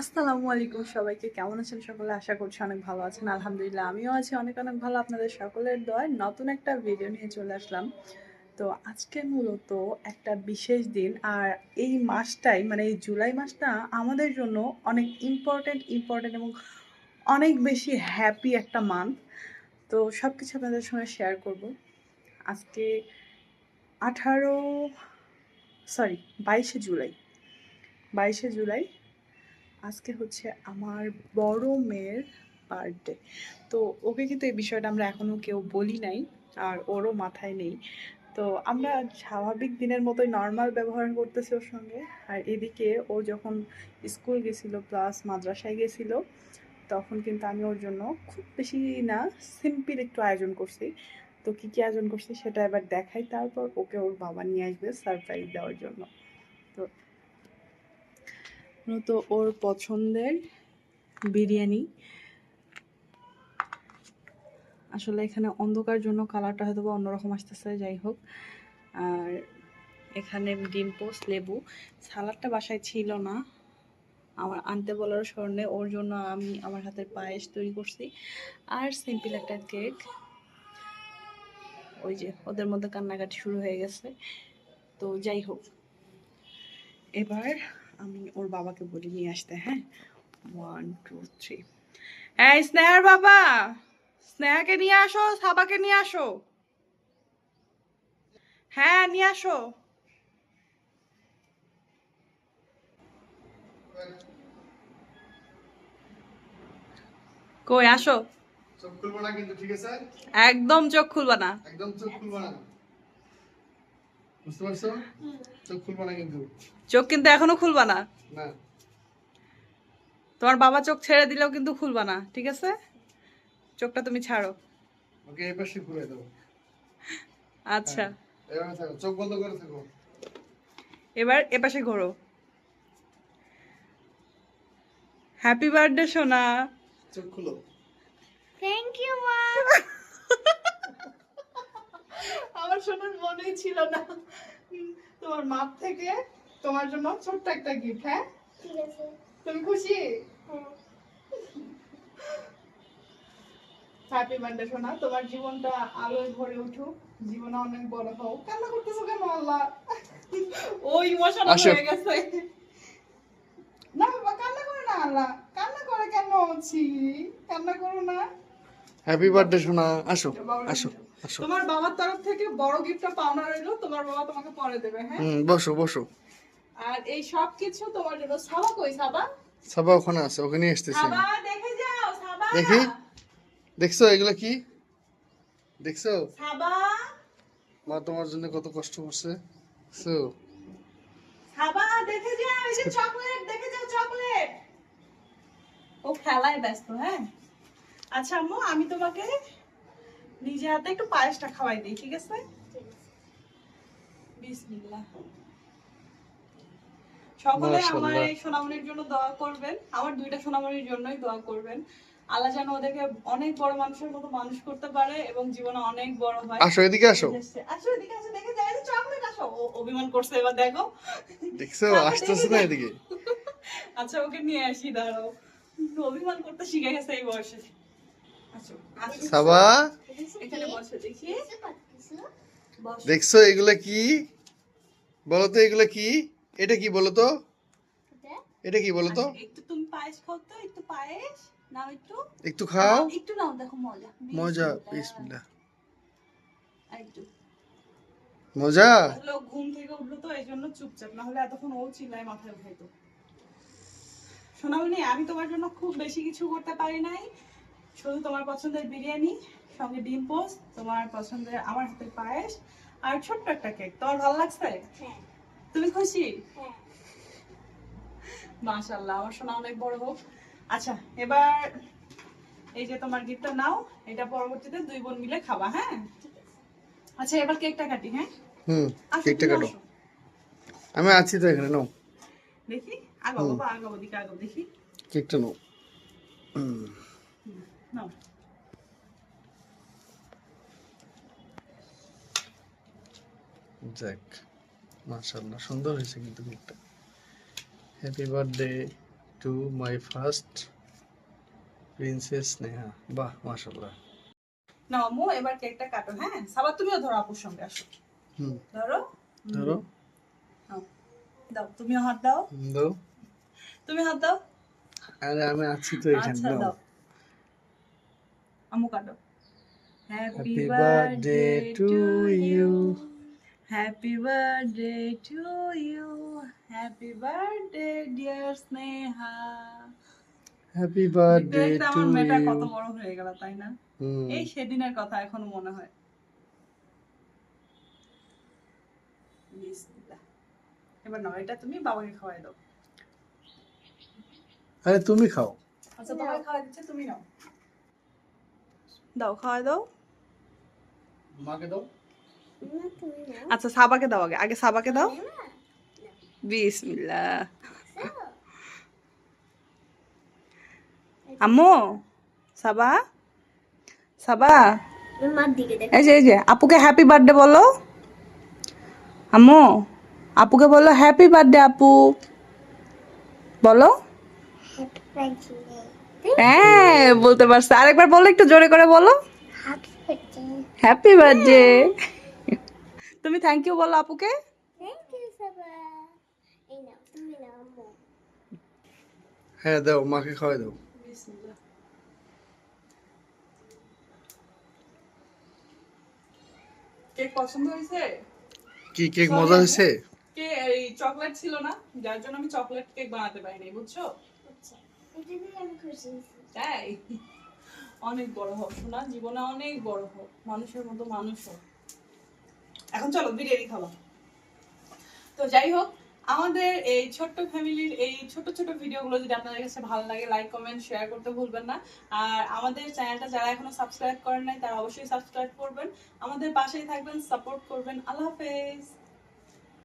আসসালামু আলাইকুম সবাইকে। কেমন আছেন সকলে? আশা করছি অনেক ভালো আছেন। আলহামদুলিল্লাহ, আমিও আছি অনেক অনেক ভালো। আপনাদের সকলের দয় নতুন একটা ভিডিও নিয়ে চলে আসলাম। তো আজকে মূলত একটা বিশেষ দিন, আর এই মাসটাই মানে এই জুলাই মাসটা আমাদের জন্য অনেক ইম্পর্টেন্ট ইম্পর্টেন্ট এবং অনেক বেশি হ্যাপি একটা মান্থ তো সব কিছু আপনাদের সঙ্গে শেয়ার করব। আজকে আঠারো সরি বাইশে জুলাই। বাইশে জুলাই আজকে হচ্ছে আমার বড় মেয়ের বার্থডে তো ওকে কিন্তু এই বিষয়টা আমরা এখনও কেউ বলি নাই, আর ওরও মাথায় নেই। তো আমরা স্বাভাবিক দিনের মতোই নর্মাল ব্যবহার করতেছি ওর সঙ্গে। আর এদিকে ও যখন স্কুল গেছিল প্লাস মাদ্রাসায় গেছিল, তখন কিন্তু আমি ওর জন্য খুব বেশি না সিম্পল একটু আয়োজন করছি। তো কী কী আয়োজন করছি সেটা এবার দেখাই, তারপর ওকে ওর বাবা নিয়ে আসবে সারপ্রাইজ দেওয়ার জন্য। তো মূলত ওর পছন্দের বিরিয়ানি। আসলে এখানে অন্ধকার জন্য কালারটা হয়তো বা অন্যরকম আসতেছে, যাই হোক। আর এখানে ডিম পোস্ট, লেবু। সালাডটা বাসায় ছিল না। আমার আনতে বলার স্মরণে ওর জন্য আমি আমার হাতের পায়েস তৈরি করছি। আর সিম্পল একটা কেক। ওই যে ওদের মধ্যে কান্নাকাটি শুরু হয়ে গেছে। তো যাই হোক। এবার আমি ওর বাবাকে বলি নিয়ে আসতে হ্যাঁ? ওয়ান টু থ্রি এই স্নেহার বাবা স্নেহাকে নিয়ে আসো সাবাকে নিয়ে আসো। হ্যাঁ নিয়ে আসো। কই আসো। চোখ খুলবো না কিন্তু ঠিক আছে? একদম চোখ খুলবা না। একদম চোখ খুলবো না। বুঝতে পারছ? চোখ খুলবো না কিন্তু। চোখ কিন্তু এখনও খুলবা না? না। তোমার বাবা চোখ ছেড়ে দিলেও কিন্তু খুলবা না ঠিক আছে? চোখটা তুমি ছাড়ো। ওকে এই পাশে ঘুরে দেবো আচ্ছা। এভাবে থাকো চোখ বন্ধ করে থাকো। এবার এপাশে ঘোরো। হ্যাপি বার্থডে সোনা। চোখ খুলো। থ্যাংক ইউ মা। সোনার মনেই ছিল না। তোমার মাপ থেকে তোমার জন্য ছোট্ট একটা গিফট হ্যাঁ? ঠিক আছে। তুমি খুশি? হ্যাঁ। হ্যাপি বার্থডে সোনা। তোমার জীবনটা আলোয় ভরে উঠুক। জীবনে অনেক বড় হও। কান্না করতেছো কেন আল্লাহ? ও ইমোশনাল আসো। হয়ে গেছে। না বাবা কান্না করে না আল্লাহ। কান্না করে কেন ছি? কান্না করো না। হ্যাপি বার্থডে সোনা। আসো আসো। তোমার বাবার তরফ থেকে বড় গিফটটা পাওনা রইল তোমার বাবা তোমাকে পরে দেবে হ্যাঁ? হুম বসো বসো। আর এই সব কিছু তোমার জন্য সাবা কই সাবা? সাবা ওখানে আছে ওকে নিয়ে আসতেছি সাবা দেখে যাও সাবা। দেখি। দেখছ এগুলো কি? দেখছ? সাবা। মা তোমার জন্য কত কষ্ট করছে। সো সাবা দেখে যাও এই যে চকলেট দেখে যাও চকলেট। ও খেলায় ব্যস্ত হ্যাঁ? আচ্ছা আম্মু আমি তোমাকে নিজে হাতে একটু পায়েসটা খাওয়াই দিই ঠিক আছে? বিসমিল্লাহ। সকলে আমার এই সোনামণির জন্য দোয়া করবেন। আমার দুইটা সোনামণির জন্যই দোয়া করবেন। আল্লাহ যেন ওদেরকে অনেক বড় মানুষের মতো মানুষ করতে পারে এবং জীবনে অনেক বড় হয়। আসো এদিকে আসো। আসো এদিকে আসো দেখে যাই চকলেট আসো। ও অভিমান করছে এবার দেখো। দেখছ? আসতেছে না এদিকে। আচ্ছা ওকে নিয়ে আসি দাঁড়াও। অভিমান করতে শিখে গেছে এই বয়সে। সাবা? দেখি বুঝতে পারতেছো বসো। দেখছ এগুলা কি? বলো তো এগুলা কি? এটা কি বলো তো? এটা কি বলো তো? আচ্ছা, একটু তুমি পায়েস খাও তো একটু পায়েস। নাও একটু। একটু খাও। একটু নাও দেখো মজা। মজা বিসমিল্লাহ। বিসমিল্লাহ। একটু। মজা? আসলে ঘুম থেকে উঠল তো এই জন্য চুপচাপ। না হলে এতক্ষণ ও চিল্লায় মাথায় উঠাইতো। আমি তোমার জন্য খুব বেশি কিছু করতে পারি নাই। শুধু তোমার পছন্দের বিরিয়ানি সঙ্গে ডিম পোস্ট তোমার পছন্দের আমার হাতের পায়েস আর ছোট্ট একটা কেক। তোমার ভালো লাগছে? হ্যাঁ। তুমি খুশি? হ্যাঁ। মাশাল্লাহ আমার সোনা অনেক বড় হোক। আচ্ছা এবার এই যে তোমার গিফটটা নাও এটা পরবর্তীতে দুই বোন মিলে খাবা হ্যাঁ? আচ্ছা এবার কেকটা কাটি হ্যাঁ? হুম কেকটা কাটো। আমি আছি তো এখানে নাও। দেখি আগাও। বাবা আগাও দিকে আগাও দেখি। কেকটা নাও। হুম, নাও যাক মাশাআল্লাহ সুন্দর হয়েছে কিন্তু কেকটা happy birthday to my first princess Sneha. বাহ মাশাল্লাহ না আম্মু এবার কেকটা কাটো হ্যাঁ? সাবা তুমিও ধরো আপুর সঙ্গে আসো। হুম। ধরো? ধরো। দাও তুমিও হাত দাও। দাও। তুমি হাত দাও। আরে আমি আছি তো এখানে আচ্ছা দাও। আম্মু কাটো happy birthday to you happy birthday to you happy birthday dear Sneha happy birthday to মেয়েটা কত বড় হয়ে গেল তাই না? এই সেদিনের কথা এখনও মনে হয়। এবার নাও এটা তুমি বাবাকে খাওয়াই দাও। আরে তুমি খাও। আচ্ছা তোমাকে খাওয়া দিচ্ছে তুমি নাও। দাও খাওয়াই দাও। মাকে দাও। না তুমি না আচ্ছা সাবাকে দাও আগে। আগে সাবাকে দাও। বিসমিল্লাহ। আম্মু সাবা সাবা। মার দিকে দেখ। এই যে এই যে আপুকে হ্যাপি বার্থডে বলো। আম্মু আপুকে বলো হ্যাপি বার্থডে আপু। বলো। হ্যাপি বার্থডে হ্যাঁ বলতে পারছে। আরেকবার বলো একটু জোরে করে বলো। হ্যাপি বার্থডে তুমি থ্যাংক ইউ বলো আপুকে। থ্যাংক ইউ সাবা এই নাও তুমি নাও আম্মু। হ্যাঁ দাও মাকে খাওয়াই দাও। কেক পছন্দ হয়েছে? কি কেক মজা হয়েছে? কে এই চকলেট ছিল না? যার জন্য আমি চকলেট কেক বানাতে পারিনি বুঝছ? তাই? অনেক বড় হোক, শোনা, জীবনে অনেক বড় হোক, মানুষের মতো মানুষ হোক। এখন চলো, বিরিয়ানি তো যাই হোক, আমাদের এই ছোট্ট ফ্যামিলির এই ছোট ছোট ভিডিওগুলো যদি আপনাদের কাছে ভালো লাগে লাইক কমেন্ট শেয়ার করতে ভুলবেন না। আর আমাদের চ্যানেলটা যারা এখনও সাবস্ক্রাইব করেন নাই, তারা অবশ্যই সাবস্ক্রাইব করবেন। আমাদের পাশেই থাকবেন সাপোর্ট করবেন। আল্লাহ হাফেজ।